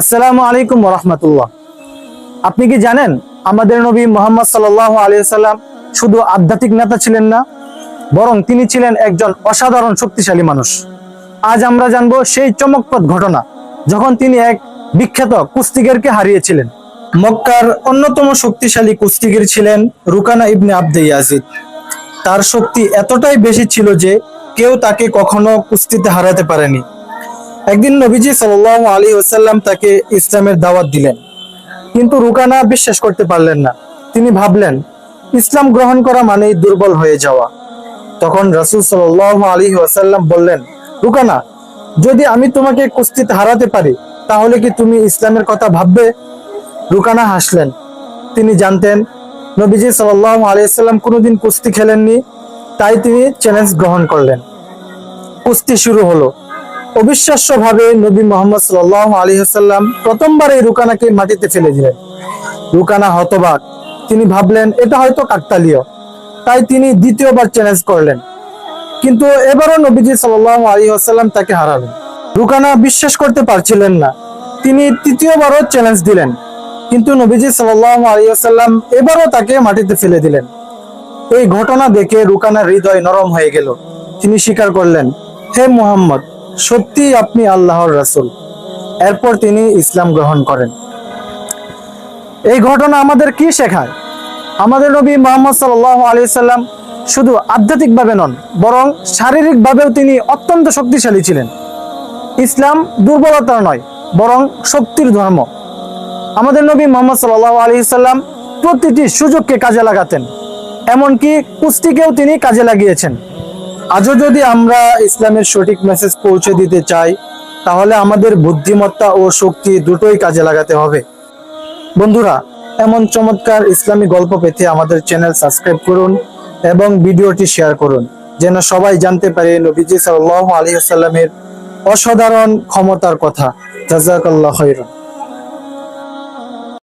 আসসালামু আলাইকুম রহমতুল্লাহ আপনি কি জানেন, আমাদের নবী মোহাম্মদ সাল্লাহ আলিয়াল্লাম শুধু আধ্যাত্মিক নেতা ছিলেন না, বরং তিনি ছিলেন একজন অসাধারণ শক্তিশালী মানুষ। আজ আমরা জানব সেই চমকপ্রদ ঘটনা, যখন তিনি এক বিখ্যাত কুস্তিগেরকে হারিয়েছিলেন। মক্কার অন্যতম শক্তিশালী কুস্তিগির ছিলেন রুকানা ইবনে আব্দে ইয়াজিদ। তার শক্তি এতটাই বেশি ছিল যে কেউ তাকে কখনো কুস্তিতে হারাতে পারেনি। একদিন নবীজি সাল্লাহ আলী ওসাল্লাম তাকে ইসলামের দাওয়াত দিলেন। কিন্তু রুকানা বিশ্বাস করতে পারলেন না। তিনি ভাবলেন, ইসলাম গ্রহণ করা মানেই দুর্বল হয়ে যাওয়া। তখন রাসূল সাল্লাহ আলী ওসাল্লাম বললেন, রুকানা, যদি আমি তোমাকে কুস্তিতে হারাতে পারি, তাহলে কি তুমি ইসলামের কথা ভাববে? রুকানা হাসলেন। তিনি জানতেন, নবীজি সাল্লাহ আলিয়াল্লাম কোনোদিন কুস্তি খেলেননি, তাই তিনি চ্যালেঞ্জ গ্রহণ করলেন। কুস্তি শুরু হলো। অবিশ্বাস্যভাবে নবী মোহাম্মদ সাল্লাহ আলী হাসাল্লাম প্রথমবার এই রুকানাকে মাটিতে ফেলে দিলেন। রুকানা হতবাক। তিনি ভাবলেন, এটা হয়তো কাকতালীয়। তাই তিনি দ্বিতীয়বার চ্যালেঞ্জ করলেন। কিন্তু এবারও নবীজি সাল্লাহ আলী আসাল্লাম তাকে হারালেন। রুকানা বিশ্বাস করতে পারছিলেন না। তিনি তৃতীয়বারও চ্যালেঞ্জ দিলেন। কিন্তু নবীজি সাল্লাহ আলী আসাল্লাম এবারও তাকে মাটিতে ফেলে দিলেন। এই ঘটনা দেখে রুকানার হৃদয় নরম হয়ে গেল। তিনি স্বীকার করলেন, হে মুহাম্মদ সত্যি আপনি আল্লাহর রাসূল। এরপর তিনি ইসলাম গ্রহণ করেন। এই ঘটনা আমাদের কি শেখায়? আমাদের নবী মোহাম্মদ সাল্লাহ আলি সাল্লাম শুধু আধ্যাত্মিকভাবে নন, বরং শারীরিকভাবেও তিনি অত্যন্ত শক্তিশালী ছিলেন। ইসলাম দুর্বলতার নয়, বরং শক্তির ধর্ম। আমাদের নবী মোহাম্মদ সাল্লাহ আলি সাল্লাম প্রতিটি সুযোগকে কাজে লাগাতেন, এমনকি কুস্তিকেও তিনি কাজে লাগিয়েছেন। আজও যদি আমরা ইসলামের সঠিক মেসেজ পৌঁছে দিতে চাই, তাহলে আমাদের বুদ্ধিমত্তা ও শক্তি দুটোই কাজে লাগাতে হবে। বন্ধুরা, এমন চমৎকার ইসলামী গল্প পেতে আমাদের চ্যানেল সাবস্ক্রাইব করুন এবং ভিডিওটি শেয়ার করুন, যেন সবাই জানতে পারে নবীজি আলাইহি ওয়াসাল্লামের অসাধারণ ক্ষমতার কথা। জাযাকাল্লাহ খাইরান।